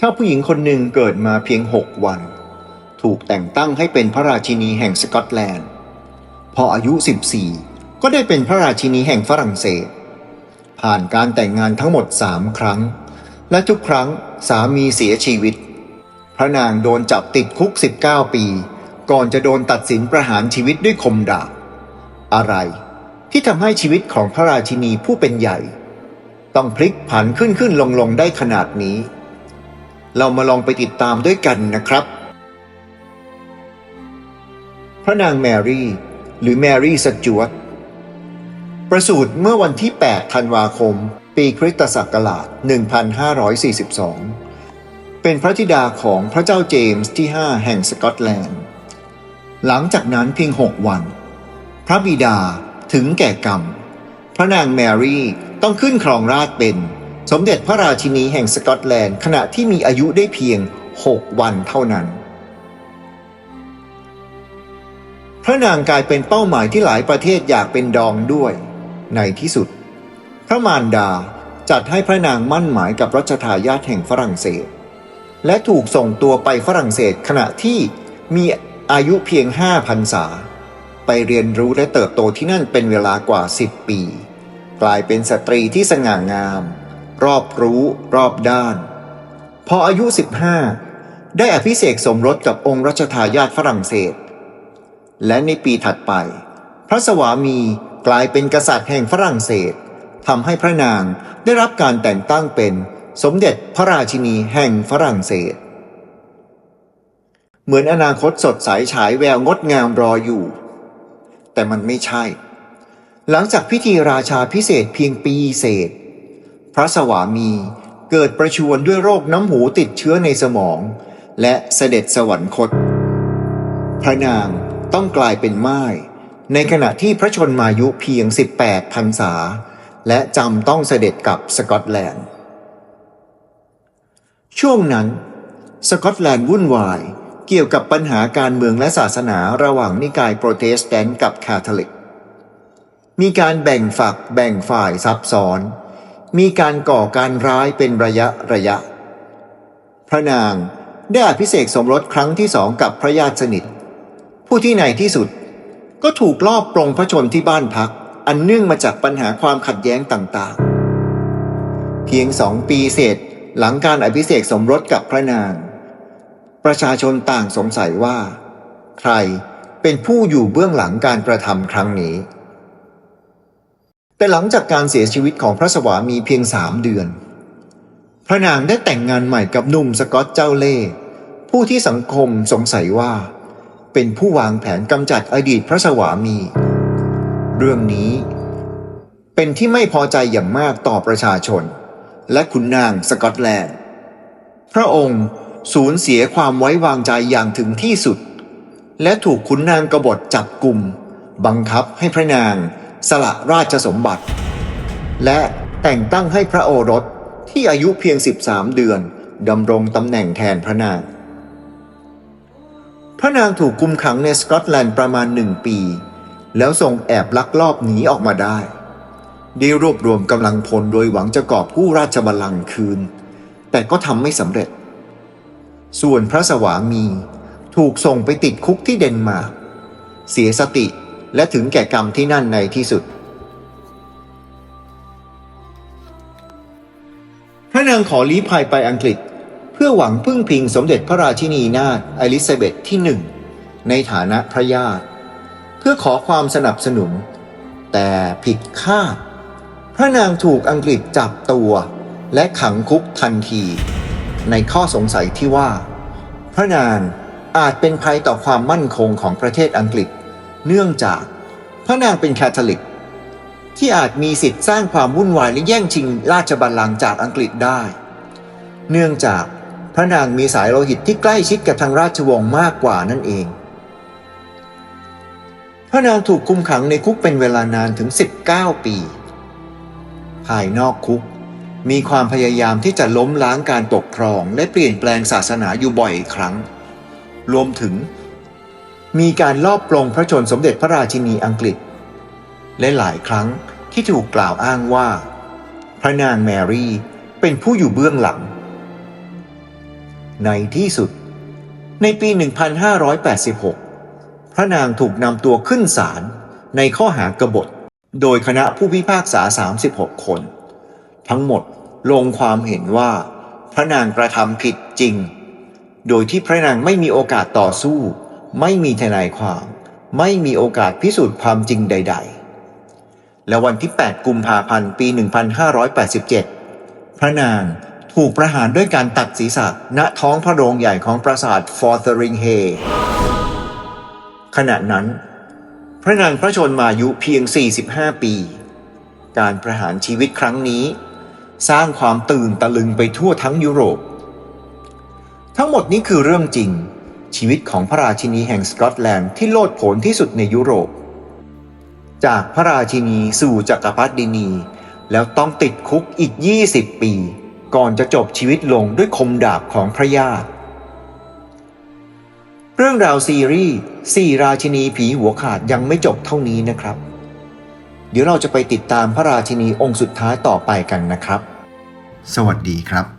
ถ้าผู้หญิงคนหนึ่งเกิดมาเพียงหกวัน ถูกแต่งตั้งให้เป็นพระราชินีแห่งสกอตแลนด์ พออายุ 14 ก็ได้เป็นพระราชินีแห่งฝรั่งเศส ผ่านการแต่งงานทั้งหมดสามครั้ง และทุกครั้งสามีเสียชีวิต พระนางโดนจับติดคุก 19 ปี ก่อนจะโดนตัดสินประหารชีวิตด้วยคมดาบ อะไรที่ทำให้ชีวิตของพระราชินีผู้เป็นใหญ่ ต้องพลิกผันขึ้นขึ้นลงลงได้ขนาดนี้ เรามาลองไปติดตามด้วยกันนะครับ พระนางแมรี่ หรือแมรี่สจวตประสูติเมื่อวันที่ 8 ธันวาคม ปีคริสตศักราช 1542 เป็นพระธิดาของพระเจ้าเจมส์ที่ 5 แห่งสกอตแลนด์ หลังจากนั้นเพียง 6 วัน พระบิดาถึงแก่กรรม พระนางแมรี่ต้องขึ้นครองราชเป็น สมเด็จพระราชินีแห่งสกอตแลนด์ขณะที่มีอายุได้เพียง 6 วันเท่านั้น พระนางกลายเป็นเป้าหมายที่หลายประเทศอยากเป็นดองด้วย ในที่สุด พระมารดาจัดให้พระนางมั่นหมายกับรัชทายาทแห่งฝรั่งเศส และถูกส่งตัวไปฝรั่งเศสขณะที่มีอายุเพียงห้าพรรษา ไปเรียนรู้และเติบโตที่นั่นเป็นเวลากว่า 10 ปี กลายเป็นสตรีที่สง่างาม รอบรู้รอบด้าน พออายุ 15 ได้อภิเษกสมรสกับองค์รัชทายาทฝรั่งเศส และในปีถัดไป พระสวามีกลายเป็นกษัตริย์แห่งฝรั่งเศสทำให้พระนางได้รับการแต่งตั้งเป็นสมเด็จพระราชินีแห่งฝรั่งเศส เหมือนอนาคตสดใสฉายแววงดงามรออยู่ แต่มันไม่ใช่ หลังจากพิธีราชาพิเศษเพียงปีเศษ พระสวามีเกิดประชวรด้วยโรคน้ำหูติดเชื้อในสมอง และเสด็จสวรรคต พระนางต้องกลายเป็นไม่ายในขณะที่พระชนมายุเพียง 18พรรษา และจำต้องเสด็จกลับสกอตแลนด์ ช่วงนั้น สกอตแลนด์วุ่นวาย เกี่ยวกับปัญหาการเมืองและศาสนาระหว่างนิกายโปรเตสแตนต์กับคาทอลิก มีการแบ่งฝักแบ่งฝ่ายซับซ้อน มีการก่อการร้ายเป็นระยะระยะ พระนางได้อภิเษกสมรสครั้งที่สองกับพระญาติสนิท ผู้ที่ในที่สุดก็ถูกลอบปลงพระชนที่บ้านพัก อันเนื่องมาจากปัญหาความขัดแย้งต่างๆ เพียงสองปีเศษหลังการอภิเษกสมรสกับพระนาง ประชาชนต่างสงสัยว่า ใครเป็นผู้อยู่เบื้องหลังการกระทำครั้งนี้ แต่หลังจากการเสียชีวิตของพระสวามีเพียงสามเดือน พระนางได้แต่งงานใหม่กับหนุ่มสกอตเจ้าเล่ห์ผู้ที่สังคมสงสัยว่า เป็นผู้วางแผนกำจัดอดีตพระสวามี เรื่องนี้ เป็นที่ไม่พอใจอย่างมากต่อประชาชน และขุนนางสกอตแลนด์ พระองค์สูญเสียความไว้วางใจอย่างถึงที่สุด และถูกขุนนางกบฏจับกลุ่ม บังคับให้พระนาง สละราชสมบัติ และแต่งตั้งให้พระโอรสที่อายุเพียง 13 เดือนดำรงตำแหน่งแทนพระนาง พระนางถูกคุมขังในสกอตแลนด์ประมาณหนึ่งปี แล้วทรงแอบลักลอบหนีออกมาได้ได้รวบรวมกำลังพลโดยหวังจะกอบกู้ราชบัลลังก์คืน แต่ก็ทำไม่สำเร็จ ส่วนพระสวามีถูกส่งไปติดคุกที่เดนมาร์กเสียสติ และถึงแก่กรรมที่นั่นในที่สุด พระนางขอลี้ภัยไปอังกฤษ เพื่อหวังพึ่งพิงสมเด็จพระราชินีนาถอลิซาเบธที่หนึ่งในฐานะพระญาติ เพื่อขอความสนับสนุน แต่ผิดคาด พระนางถูกอังกฤษจับตัวและขังคุกทันที ในข้อสงสัยที่ว่า พระนางอาจเป็นภัยต่อความมั่นคงของประเทศอังกฤษ เนื่องจากพระนางเป็นแคทอลิก ที่อาจมีสิทธิ์สร้างความวุ่นวายและแย่งชิงราชบัลลังก์จากอังกฤษได้ เนื่องจากพระนางมีสายโลหิตที่ใกล้ชิดกับทางราชวงศ์มากกว่านั่นเอง พระนางถูกคุมขังในคุกเป็นเวลานานถึง 19 ปี ภายนอกคุกมีความพยายามที่จะล้มล้างการปกครองและเปลี่ยนแปลงศาสนาอยู่บ่อยครั้ง รวมถึง มีการลอบปลงพระชนสมเด็จพระราชินีอังกฤษ และหลายครั้งที่ถูกกล่าวอ้างว่า พระนางแมรี่เป็นผู้อยู่เบื้องหลัง ในที่สุด ในปี 1586 พระนางถูกนำตัวขึ้นศาลในข้อหากบฏ โดยคณะผู้พิพากษา 36 คน ทั้งหมดลงความเห็นว่า พระนางกระทำผิดจริง โดยที่พระนางไม่มีโอกาสต่อสู้ ไม่มีทนายความ ไม่มีโอกาสพิสูจน์ความจริงใด ๆ และวันที่ 8 กุมภาพันธ์ ปี 1587 พระนางถูกประหารด้วยการตัดศีรษะณท้องพระโรงใหญ่ของปราสาทฟอร์เทริงเฮขณะนั้น พระนางพระชนมายุเพียง 45 ปี การประหารชีวิตครั้งนี้ สร้างความตื่นตะลึงไปทั่วทั้งยุโรป ทั้งหมดนี้คือเรื่องจริง ชีวิตของพระราชินีแห่งสกอตแลนด์ที่โลดโผนที่สุดในยุโรป จากพระราชินีสู่จักรพรรดินี แล้วต้องติดคุกอีก 20 ปี ก่อนจะจบชีวิตลงด้วยคมดาบของพระญาติ เรื่องราวซีรีส์สี่ราชินีผีหัวขาดยังไม่จบเท่านี้นะครับ เดี๋ยวเราจะไปติดตามพระราชินีองค์สุดท้ายต่อไปกันนะครับ สวัสดีครับ